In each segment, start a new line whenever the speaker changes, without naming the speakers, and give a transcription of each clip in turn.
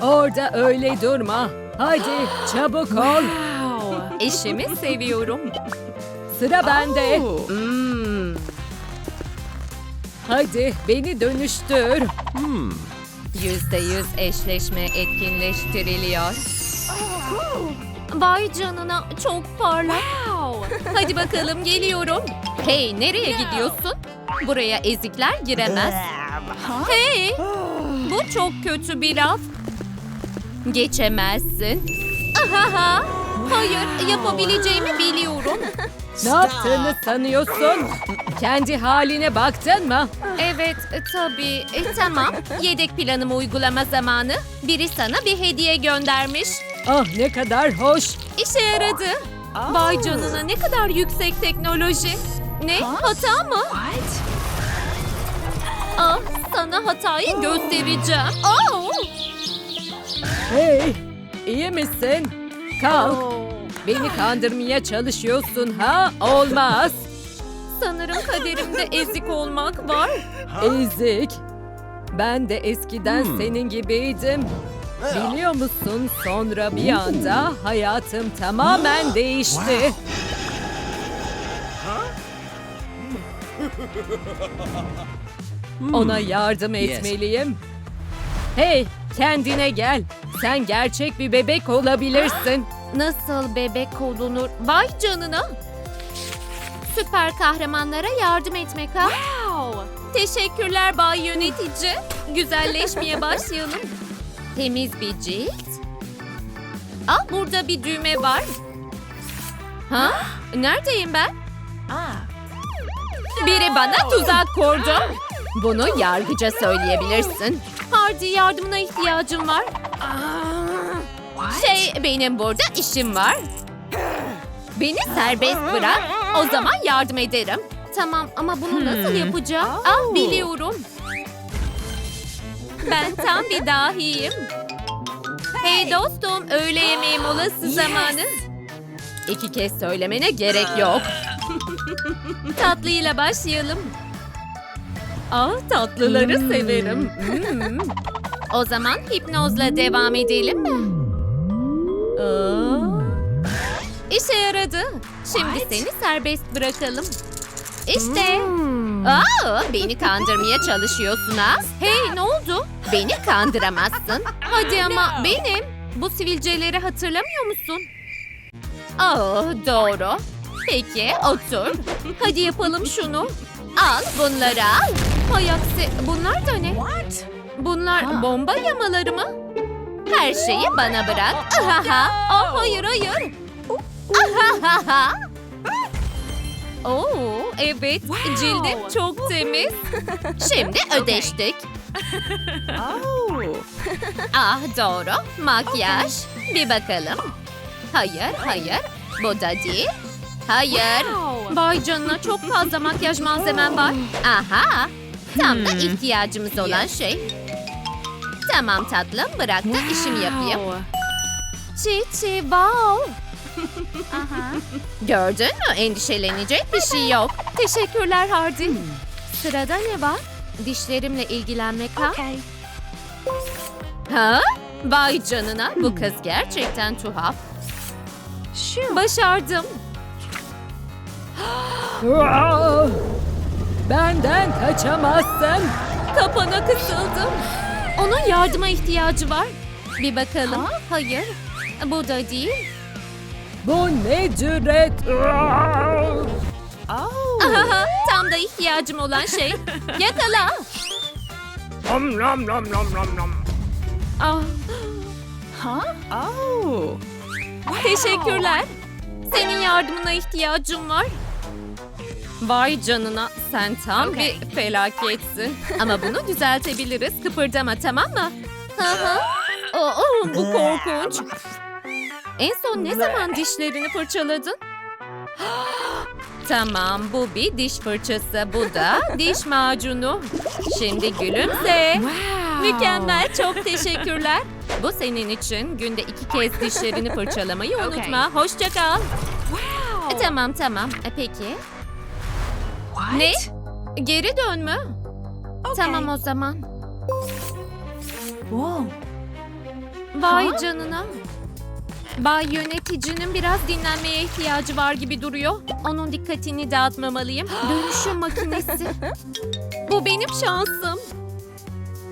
Orada öyle durma. Hadi çabuk ol.
İşimi seviyorum.
Sıra bende.
Hmm.
Hadi beni dönüştür.
Yüzde yüz eşleşme etkinleştiriliyor. Vay canına çok parlak. Hadi bakalım geliyorum. Hey nereye gidiyorsun? Buraya ezikler giremez. Hey bu çok kötü bir laf. Geçemezsin. Ahaha. Hayır yapabileceğimi biliyorum.
Ne yaptığını sanıyorsun? Kendi haline baktın mı?
Evet, e, tabii. E, tamam. Yedek planımı uygulama zamanı. Biri sana bir hediye göndermiş.
Ah ne kadar hoş.
İşe yaradı. Vay canına ne kadar yüksek teknoloji. Ne? Hata mı? Ah, sana hatayı göstereceğim. Oh!
Hey, iyi misin? Kalk. Beni kandırmaya çalışıyorsun ha? Olmaz.
Sanırım kaderimde ezik olmak var.
Ezik. Ben de eskiden senin gibiydim. Biliyor musun sonra bir anda hayatım tamamen değişti. Ona yardım etmeliyim. Hey, kendine gel. Sen gerçek bir bebek olabilirsin.
Nasıl bebek olunur? Vay canına. Süper kahramanlara yardım etmek ha? Teşekkürler Bay Yönetici. Güzelleşmeye başlayalım. Temiz bir cilt. Ah burada bir düğme var. Ha? Neredeyim ben? Biri bana tuzak kurdu. Bunu yargıca söyleyebilirsin. Hardy yardımına ihtiyacım var. Şey benim burada işim var. Beni serbest bırak. O zaman yardım ederim. Tamam ama bunu nasıl yapacağım? Ah biliyorum. Ben tam bir dahiyim. Hey dostum öğle yemeği molası zamanı. İki kez söylemene gerek yok. Tatlıyla başlayalım. Ah tatlıları severim. Hmm. O zaman hipnozla devam edelim mi? Aa. İşe yaradı. Şimdi seni serbest bırakalım. İşte. Aa, beni kandırmaya çalışıyorsun ha? Hey ne oldu? Beni kandıramazsın. Hadi ama benim. Bu sivilceleri hatırlamıyor musun? Aa, doğru. Peki otur. Hadi yapalım şunu. Al bunları al. Hay aksi bunlar da ne? Bunlar bomba yamaları mı? Her şeyi bana bırak. Ahaha. Aa, hayır hayır. Ahaha. Oo, evet. Cildim çok temiz. Şimdi ödeştik. Ah doğru. Makyaj. Bir bakalım. Hayır, hayır. Bu da değil. Hayır. Vay canına çok fazla makyaj malzemem var. Aha. Tam da ihtiyacımız olan şey. Tamam tatlım bırak da işimi yapayım. Çiçi wow. Gördün mü? Endişelenecek bir şey yok. Teşekkürler Hardy. Sırada ne var? Dişlerimle ilgilenmek ha? Ha? Vay canına bu kız gerçekten tuhaf. Başardım.
Benden kaçamazsın.
Kapana kısıldım. Onun yardıma ihtiyacı var. Bir bakalım. Hayır. Bu da değil.
Bu ne cüret?
Ahaha, tam da ihtiyacım olan şey. Yakala.
Nom nom nom nom nom nom.
Ah, teşekkürler. Senin yardımına ihtiyacım var. Vay canına sen tam bir felaketsin. Ama bunu düzeltebiliriz. Kıpırdama tamam mı? Hı. Aa, bu korkunç. En son ne zaman dişlerini fırçaladın? Tamam bu bir diş fırçası bu da diş macunu. Şimdi gülümse. Mükemmel çok teşekkürler. Bu senin için günde iki kez dişlerini fırçalamayı unutma. Hoşça kal. E, tamam tamam. E, peki. Ne? Geri dön mü? Tamam o zaman. Vay canına. Bay yöneticinin biraz dinlenmeye ihtiyacı var gibi duruyor. Onun dikkatini dağıtmamalıyım. Dönüşüm makinesi. Bu benim şansım.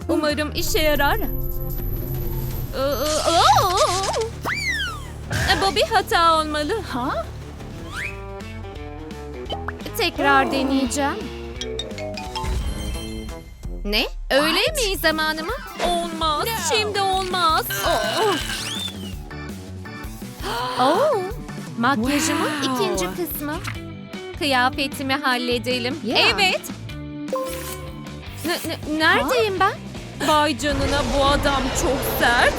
Umarım işe yarar. Ee, aa! E, Bu bir hata olmalı.
Ha?
Tekrar deneyeceğim. Ne? Öyle mi zamanı mı? Olmaz. Şimdi olmaz. Oh. Oh. Makyajımın
Wow.
ikinci kısmı. Kıyafetimi halledelim.
Yeah.
Evet. Ne- neredeyim ben? Vay canına bu adam çok sert.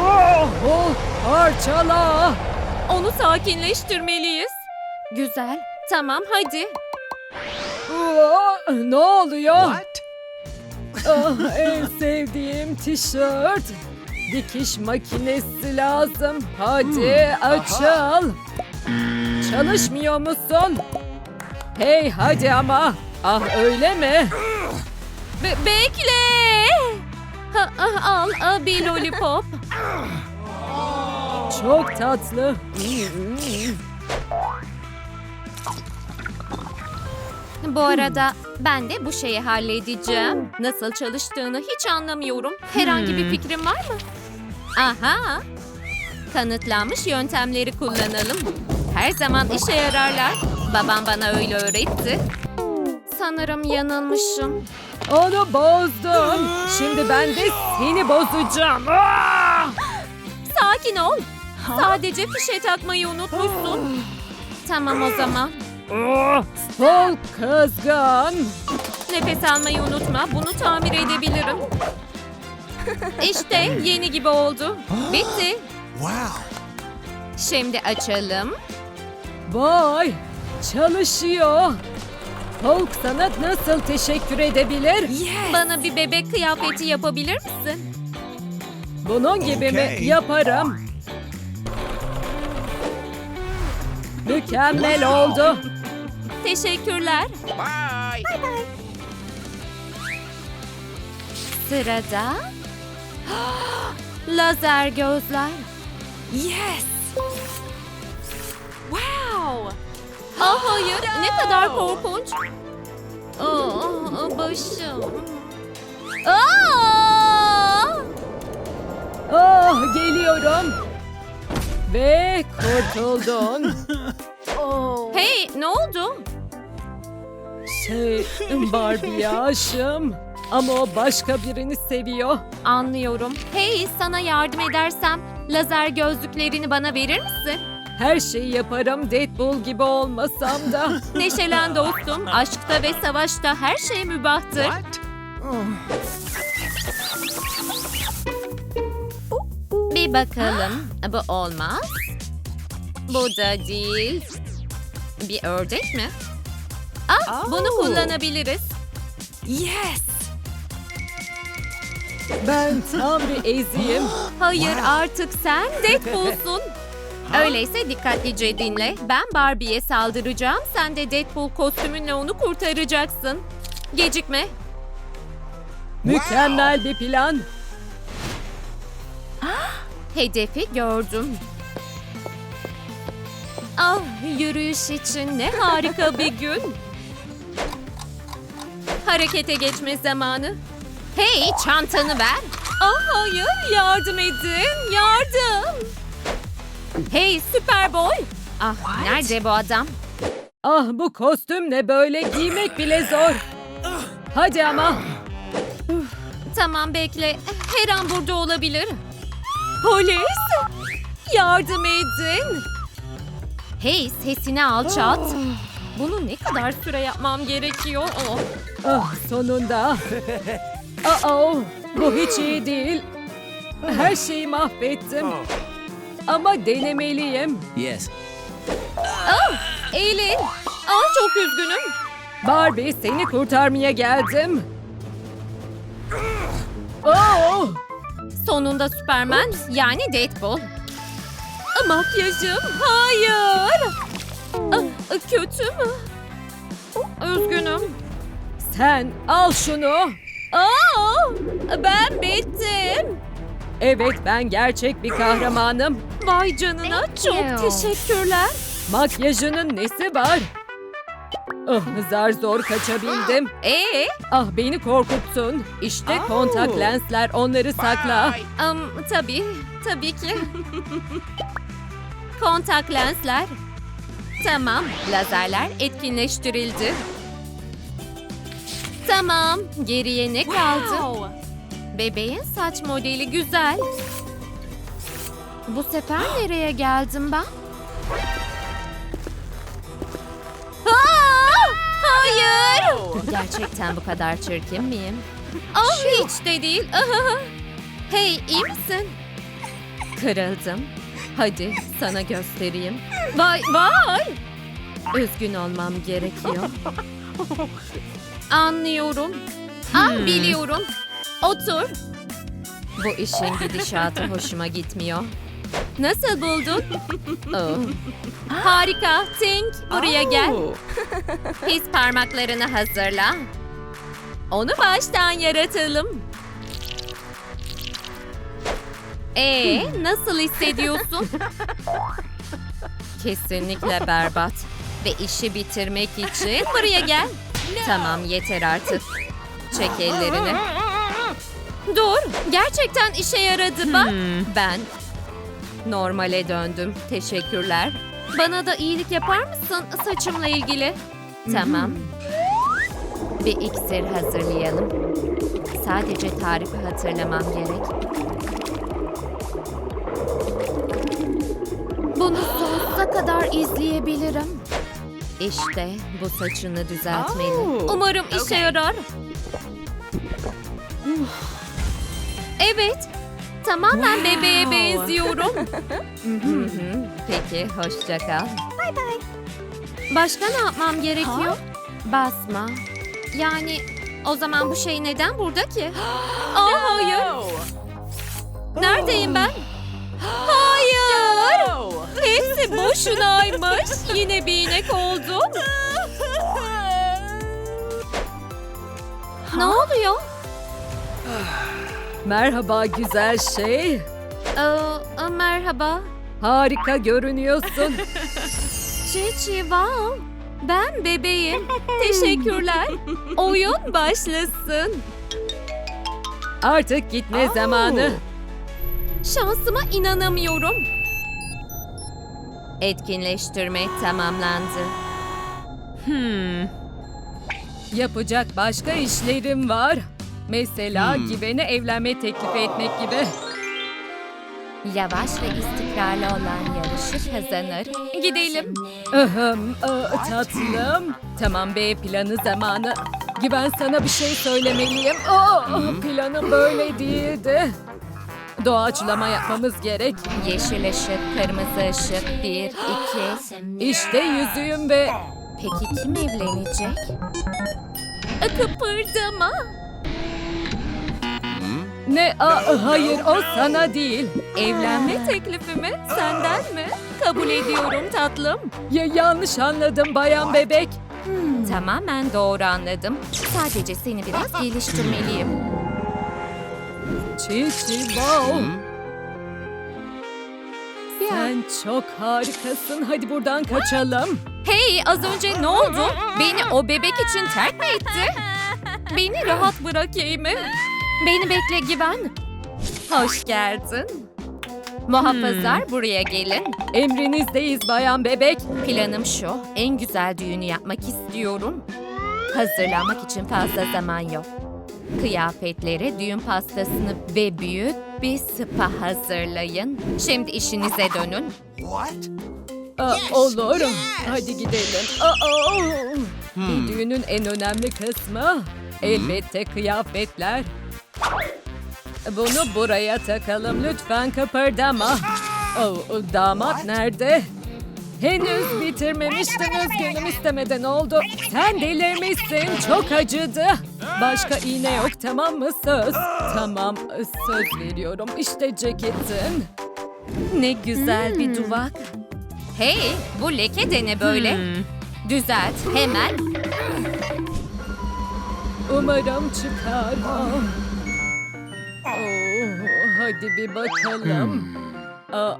Oh, oh, parçala.
Onu sakinleştirmeliyiz. Güzel. Tamam hadi.
Oh, ne oluyor?
What?
Ah, en sevdiğim tişört. Dikiş makinesi lazım. Hadi açıl. Çalışmıyor musun? Hey hadi ama. Ah öyle mi?
Be- bekle. Ha, ah, al, al bir lollipop.
Çok tatlı.
Bu arada ben de bu şeyi halledeceğim. Nasıl çalıştığını hiç anlamıyorum. Herhangi bir fikrin var mı? Aha. Kanıtlanmış yöntemleri kullanalım. Her zaman işe yararlar. Babam bana öyle öğretti. Sanırım yanılmışım.
Onu bozdum. Şimdi ben de seni bozacağım. Ah!
Sakin ol. Sadece fişe takmayı unutmuşsun. Tamam o zaman.
Ah, Sol kızgın.
Nefes almayı unutma. Bunu tamir edebilirim. İşte yeni gibi oldu. Bitti.
Wow.
Şimdi açalım.
Vay çalışıyor. Hulk sana nasıl teşekkür edebilir?
Bana bir bebek kıyafeti yapabilir misin?
Bunun gibi mi?
Okey.
Yaparım. Mükemmel oldu.
Teşekkürler.
Bye.
Sırada lazer gözler.
Yes. Wow.
Ah hayır, ne kadar korkunç. Aa, başım. Aa!
Ah geliyorum. Ve kurtuldun.
Hey, ne oldu?
Şey Barbie'ye aşığım. Ama o başka birini seviyor.
Anlıyorum. Hey, sana yardım edersem lazer gözlüklerini bana verir misin?
Her şeyi yaparım Deadpool gibi olmasam da.
Neşelen dostum. Aşkta ve savaşta her şey mübahtır.
What?
Bir bakalım. Bu olmaz. Bu da değil. Bir ördek mi? Ah, bunu
Oh.
kullanabiliriz.
Yes.
Ben tam bir eziyim.
Hayır artık sen Deadpool'sun. Öyleyse dikkatlice dinle. Ben Barbie'ye saldıracağım. Sen de Deadpool kostümünle onu kurtaracaksın. Gecikme.
Mükemmel bir plan.
Hedefi gördüm. Ah yürüyüş için ne harika bir gün. Harekete geçme zamanı. Hey çantanı ver. Ah hayır yardım edin yardım. Hey Superboy. Ah nerede bu adam?
Ah bu kostüm ne böyle giymek bile zor. Hadi ama.
Tamam bekle. Her an burada olabilir. Polis! Yardım edin. Hey sesini alçalt. Bunu ne kadar süre yapmam gerekiyor? Oh.
Ah sonunda. Aa, bu hiç iyi değil. Her şeyi mahvettim. Ama denemeliyim.
Yes.
Eğilin. Ah çok üzgünüm.
Barbie seni kurtarmaya geldim. Oh,
Sonunda Superman yani Deadpool. Makyajım hayır. Ah, kötü mü? Üzgünüm.
sen al şunu.
Aa, ben bittim.
Evet ben gerçek bir kahramanım.
Vay canına çok teşekkürler.
Makyajının nesi var? Ah zar zor kaçabildim.
Ee,
Ah beni korkuttun. İşte kontak lensler onları sakla.
am, tabii, tabii ki. Kontak lensler. Tamam, lazerler etkinleştirildi. Tamam, geriye ne kaldı?
Wow.
Bebeğin saç modeli güzel. Bu sefer nereye geldim ben? Aa! Hayır! Gerçekten bu kadar çirkin miyim? Ah hiç de değil. Hey iyi misin? Kırıldım. Hadi sana göstereyim. Vay vay! Üzgün olmam gerekiyor. Anlıyorum. Ah biliyorum. Otur. Bu işin gidişatı hoşuma gitmiyor. Nasıl buldun? Oh. Harika. Tink buraya gel. Pis parmaklarını hazırla. Onu baştan yaratalım. Ee, nasıl hissediyorsun? Kesinlikle berbat. Ve işi bitirmek için buraya gel. Tamam yeter artık. Çek ellerini. Dur, gerçekten işe yaradı bak. Ben normale döndüm. Teşekkürler. Bana da iyilik yapar mısın saçımla ilgili? Tamam. Bir iksir hazırlayalım. Sadece tarifi hatırlamam gerek. Bunu sonsuza kadar izleyebilirim. İşte bu saçını düzeltmeli. Umarım işe yarar. Evet. Tamamen bebeğe benziyorum. Peki, hoşça kal. Bay bay. Başka ne yapmam gerekiyor? Basma. Yani o zaman bu şey neden burada ki? Aa hayır. Neredeyim ben? Hayır. Hepsi boşunaymış. Yine bir inek oldum. Ne oluyor?
Merhaba güzel şey.
Aa, merhaba.
Harika görünüyorsun.
Çiçi wow. Ben bebeğim. Teşekkürler. Oyun başlasın.
Artık gitme zamanı.
Şansıma inanamıyorum. Etkinleştirme tamamlandı. Hmm.
Yapacak başka işlerim var. Mesela Given'e evlenme teklifi etmek gibi.
Yavaş ve istikrarlı olan yarışı kazanır. Gidelim.
Ahem, aa, tatlım. Tamam B planı zamanı. Given sana bir şey söylemeliyim. Aa, planım böyle değildi. Doğaçlama yapmamız gerek.
Yeşil ışık, kırmızı ışık. Bir, iki.
İşte yüzüğüm ve...
Peki kim evlenecek? Kıpırdama.
Ne? Aa, hayır o sana değil.
Evlenme teklifimi senden mi? Kabul ediyorum tatlım.
Ya yanlış anladım bayan bebek.
Tamamen doğru anladım. Sadece seni biraz geliştirmeliyim.
Çiçi wow. Sen çok harikasın. Hadi buradan kaçalım.
Hey az önce ne oldu? Beni o bebek için terk mi etti? Beni rahat bırak Amy. Beni bekle Güven. Hoş geldin. Muhafızlar buraya gelin.
Emrinizdeyiz bayan bebek.
Planım şu. En güzel düğünü yapmak istiyorum. Hazırlanmak için fazla zaman yok. Kıyafetleri, düğün pastasını ve büyük bir spa hazırlayın. Şimdi işinize dönün.
Aa, olur. Hadi gidelim. Aa, Bir düğünün en önemli kısmı elbette kıyafetler. Bunu buraya takalım. Lütfen kıpırdama. Oh, damat nerede? Henüz bitirmemiştim. Üzgünüm istemeden oldu. Sen delirmişsin. Çok acıdı. Başka iğne yok tamam mı? Söz. Tamam söz veriyorum. İşte ceketin.
Ne güzel bir duvak. Hey, bu leke de ne böyle? Düzelt hemen.
Umarım çıkar. Oh, hadi bir bakalım. Aa,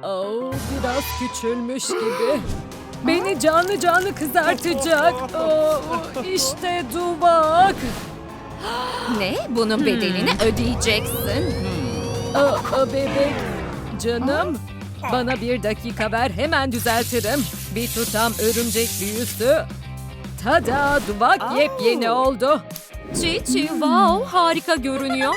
biraz küçülmüş gibi. Beni canlı canlı kızartacak. Aa, işte duvak.
Ne? Bunun bedelini ödeyeceksin.
Aa, bebek canım. Bana bir dakika ver hemen düzeltirim. Bir tutam örümcek büyüsü. Tada duvak yepyeni oldu.
Çiğ wow harika görünüyor.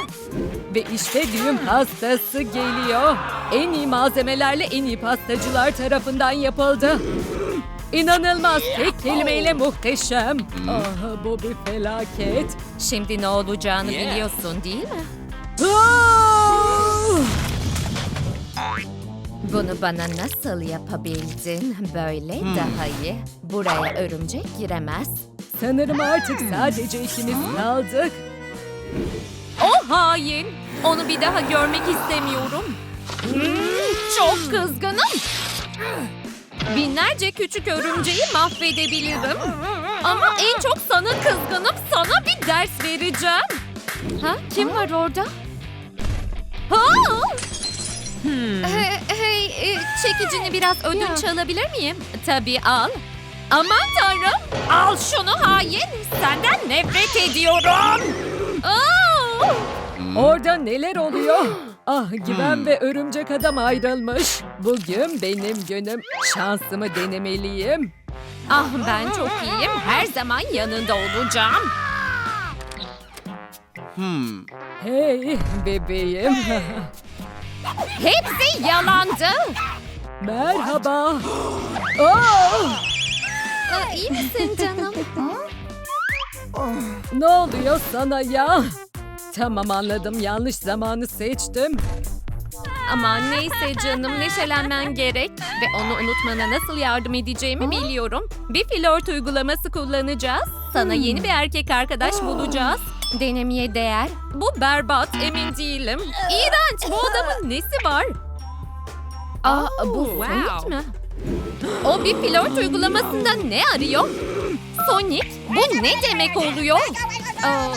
Ve işte düğün pastası geliyor. En iyi malzemelerle en iyi pastacılar tarafından yapıldı. İnanılmaz tek kelimeyle muhteşem. Ah bu bir felaket.
Şimdi ne olacağını biliyorsun değil mi?
Ah!
Bunu bana nasıl yapabildin? Böyle daha iyi. Buraya örümcek giremez.
Sanırım artık sadece ikimiz kaldık.
O hain. Onu bir daha görmek istemiyorum. Hmm, çok kızgınım. Binlerce küçük örümceği mahvedebilirim. Ama en çok sana kızgınım. Sana bir ders vereceğim. Ha? Kim var orada? Ha? Hey, hey, e, çekicini biraz ödünç alabilir miyim? Tabii al. Aman tanrım. Al şunu hain. Senden nefret ediyorum. Aa!
Orada neler oluyor? Ah Güven ve örümcek adam ayrılmış. Bugün benim günüm. Şansımı denemeliyim.
Ah ben çok iyiyim. Her zaman yanında olacağım.
Hey bebeğim.
Hepsi yalandı.
Merhaba. Oh!
Aa, iyi misin canım?
Ne oluyor sana ya? Tamam anladım yanlış zamanı seçtim.
Aman neyse canım neşelenmen gerek. Ve onu unutmana nasıl yardım edeceğimi biliyorum. Bir flört uygulaması kullanacağız. Sana yeni bir erkek arkadaş bulacağız. Denemeye değer. Bu berbat emin değilim. İğrenç bu adamın nesi var? Aa bu Sonic mi? O bir flört uygulamasında ne arıyor? Sonic bu ne demek oluyor? Aa,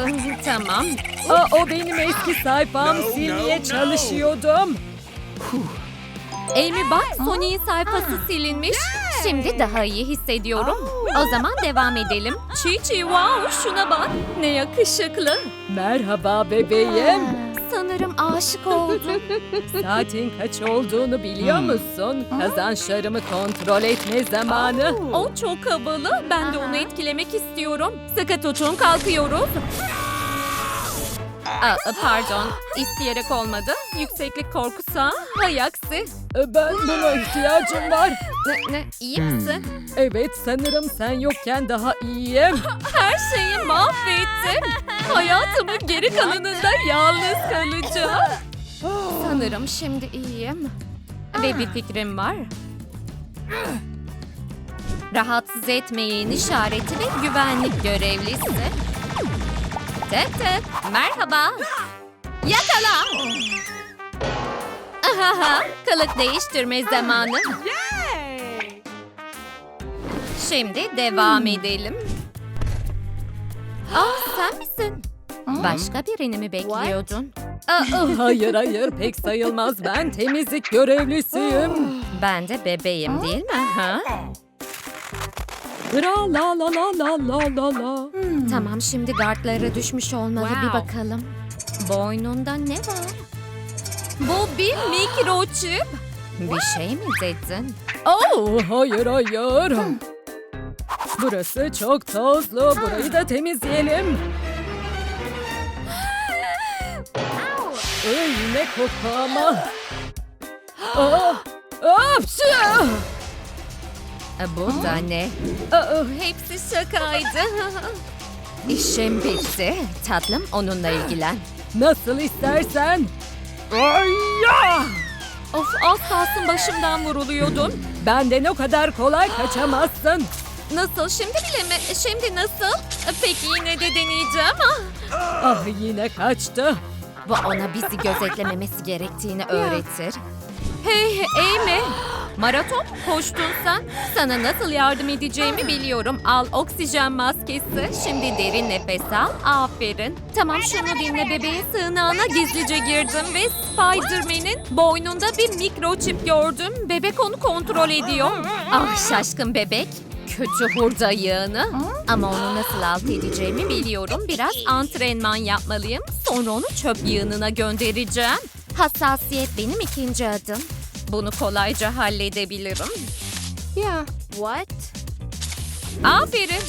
ıı, tamam.
Aa, o benim eski sayfam silmeye çalışıyordum.
Amy bak Sonic'in sayfası silinmiş. Şimdi daha iyi hissediyorum. O zaman devam edelim. Çiğ çiğ wow şuna bak. Ne yakışıklı.
Merhaba bebeğim.
Sanırım aşık oldum.
Saatin kaç olduğunu biliyor musun? Kazançlarımı kontrol etme zamanı.
O çok havalı. Ben de onu etkilemek istiyorum. Sıkı tutun kalkıyoruz. Aa, pardon, isteyerek olmadı. Yükseklik korkusu. Hay aksi.
Ben buna ihtiyacım var.
Ne, ne, iyi misin?
Evet sanırım sen yokken daha iyiyim.
Her şeyi mahvettim. Hayatımın geri kalanında yalnız kalacağım. Sanırım şimdi iyiyim. Ve bir fikrim var. Rahatsız etmeyin işareti ve güvenlik görevlisi. Tık tık. Merhaba. Yakala. Ahaha. Kılık değiştirme zamanı. Şimdi devam edelim. Aa sen misin? Başka birini mi bekliyordun? Aa,
Hayır hayır pek sayılmaz ben temizlik görevlisiyim.
ben de bebeğim değil mi? Ha?
La la la la la la la la.
Tamam şimdi gardlara düşmüş olmalı bir
Wow.
bakalım. Boynunda ne var? Bu bir mikroçip. Bir şey mi dedin?
Oh hayır hayır. Burası çok tozlu. Burayı da temizleyelim. Ay ne koku ama. Ah!
E, Bu da ne? Aa, hepsi şakaydı. İşim bitti. Tatlım onunla ilgilen.
Nasıl istersen. Ay ya!
Of az kalsın başımdan vuruluyordum.
Benden o kadar kolay kaçamazsın.
Nasıl şimdi bile mi? Şimdi nasıl? Peki yine de deneyeceğim.
Ah yine kaçtı.
Bu ona bizi gözetlememesi gerektiğini öğretir. Hey Amy! Maraton koştun sen. Sana nasıl yardım edeceğimi biliyorum. Al oksijen maskesi. Şimdi derin nefes al. Aferin. Tamam şunu dinle bebeğin sığınağına gizlice girdim ve Spider-Man'in boynunda bir mikroçip gördüm. Bebek onu kontrol ediyor. Ah şaşkın bebek. Kötü hurda yığını. Ama onu nasıl alt edeceğimi biliyorum. Biraz antrenman yapmalıyım. Sonra onu çöp yığınına göndereceğim. Hassasiyet benim ikinci adım. Bunu kolayca halledebilirim.
Yeah. What?
Aferin.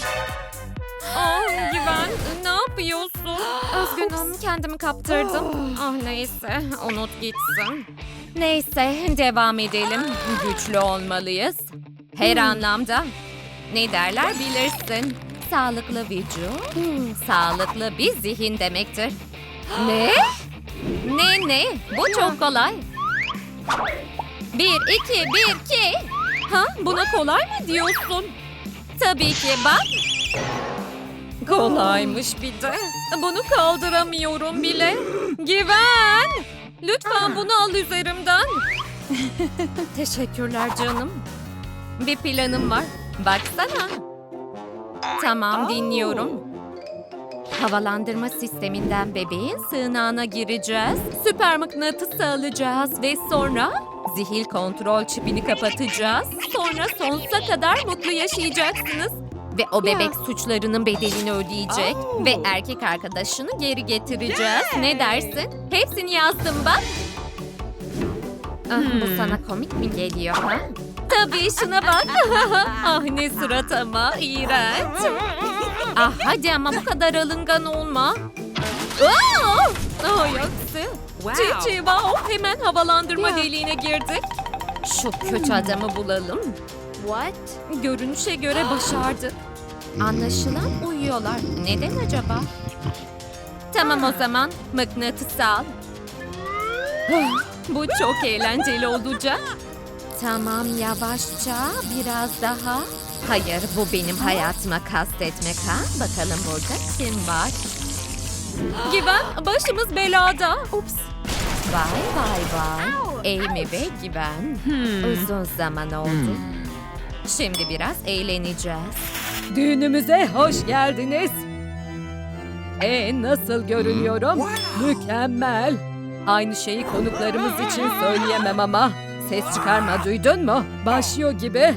Oh Güven ne yapıyorsun? Üzgünüm kendimi kaptırdım. Ah neyse unut gitsin. Neyse devam edelim. Güçlü olmalıyız. Her anlamda. Ne derler bilirsin. Sağlıklı vücut, sağlıklı bir zihin demektir. Ne? Ne ne? Bu çok kolay. Bir, iki, bir, iki. Ha, buna kolay mı diyorsun? Tabii ki bak. Kolaymış bir de. Bunu kaldıramıyorum bile. Güven. Lütfen bunu al üzerimden. Teşekkürler canım. Bir planım var. Baksana. Tamam dinliyorum. Havalandırma sisteminden bebeğin sığınağına gireceğiz. Süper mıknatısı alacağız ve sonra zihil kontrol çipini kapatacağız. Sonra sonsuza kadar mutlu yaşayacaksınız. Ve o bebek suçlarının bedelini ödeyecek. Ve erkek arkadaşını geri getireceğiz. Ne dersin? Hepsini yazdım bak. Ah, bu sana komik mi geliyor ha? Tabii şuna bak. ah ne surat ama iğrenç. Ah hadi ama bu kadar alıngan olma. Aa! Ay aksi.
Wow.
Wow. Hemen havalandırma deliğine girdik. Şu kötü adamı bulalım.
What?
Görünüşe göre başardık. Anlaşılan uyuyorlar. Neden acaba? Tamam o zaman mıknatıs al. Bu çok eğlenceli olacak. Tamam yavaşça biraz daha. Hayır bu benim hayatıma kastetmek ha. Bakalım burada kim var? Güven başımız belada. Ups. Vay vay vay. Amy ve Güven. Uzun zaman oldu. Şimdi biraz eğleneceğiz.
Düğünümüze hoş geldiniz. E nasıl görünüyorum? Mükemmel. Aynı şeyi konuklarımız için söyleyemem ama. Ses çıkarma duydun mu? Başlıyor gibi.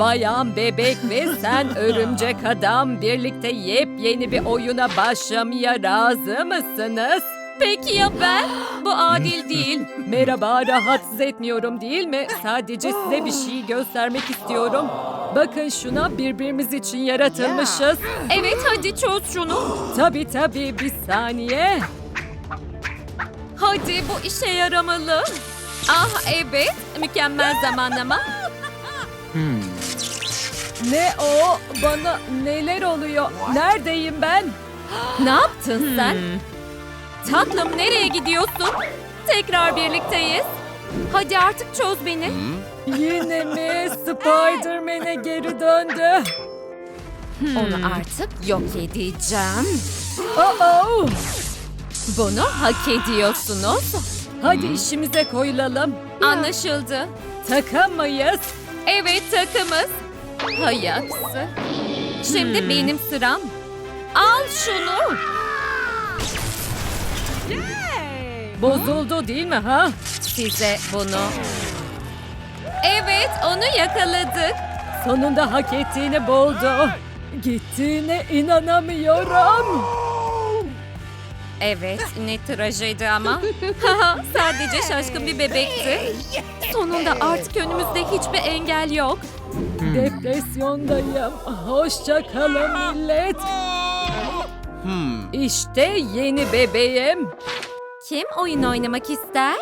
Bayan bebek ve sen örümcek adam birlikte yepyeni bir oyuna başlamaya razı mısınız?
Peki ya ben? Bu adil değil.
Merhaba, rahatsız etmiyorum değil mi? Sadece size bir şey göstermek istiyorum. Bakın şuna birbirimiz için yaratılmışız.
Evet hadi çöz şunu.
Tabii tabii bir saniye.
Hadi bu işe yaramalı. Ah evet mükemmel zamanlama.
Ne o? Bana neler oluyor? Neredeyim ben?
Ne yaptın sen? Tatlım nereye gidiyorsun? Tekrar birlikteyiz. Hadi artık çöz beni.
Yine mi? Spider-Man'e geri döndü.
Onu artık yok edeceğim.
Oh
Bunu hak ediyorsunuz.
Hadi işimize koyulalım.
Anlaşıldı.
Takamayız.
Evet takımız. Hay aksi. Şimdi benim sıram. Al şunu.
Bozuldu değil mi ha?
Size bunu. Evet onu yakaladık.
Sonunda hak ettiğini buldu. Gittiğine inanamıyorum.
Evet ne trajedi ama. Sadece şaşkın bir bebekti. Sonunda artık önümüzde hiçbir engel yok.
Depresyondayım. Hoşça kalın millet. İşte yeni bebeğim.
Kim oyun oynamak ister?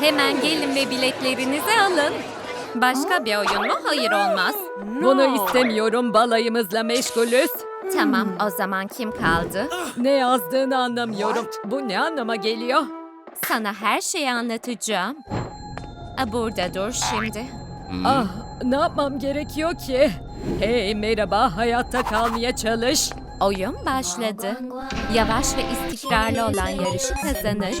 Hemen gelin ve biletlerinizi alın. Başka bir oyun mu? Hayır olmaz.
Bunu istemiyorum balayımızla meşgulüz.
Tamam o zaman kim kaldı?
Ne yazdığını anlamıyorum. Bu ne anlama geliyor?
Sana her şeyi anlatacağım. A, Burada dur şimdi.
Ah, ne yapmam gerekiyor ki? Hey merhaba, hayatta kalmaya çalış.
Oyun başladı. Yavaş ve istikrarlı olan yarışı kazanır.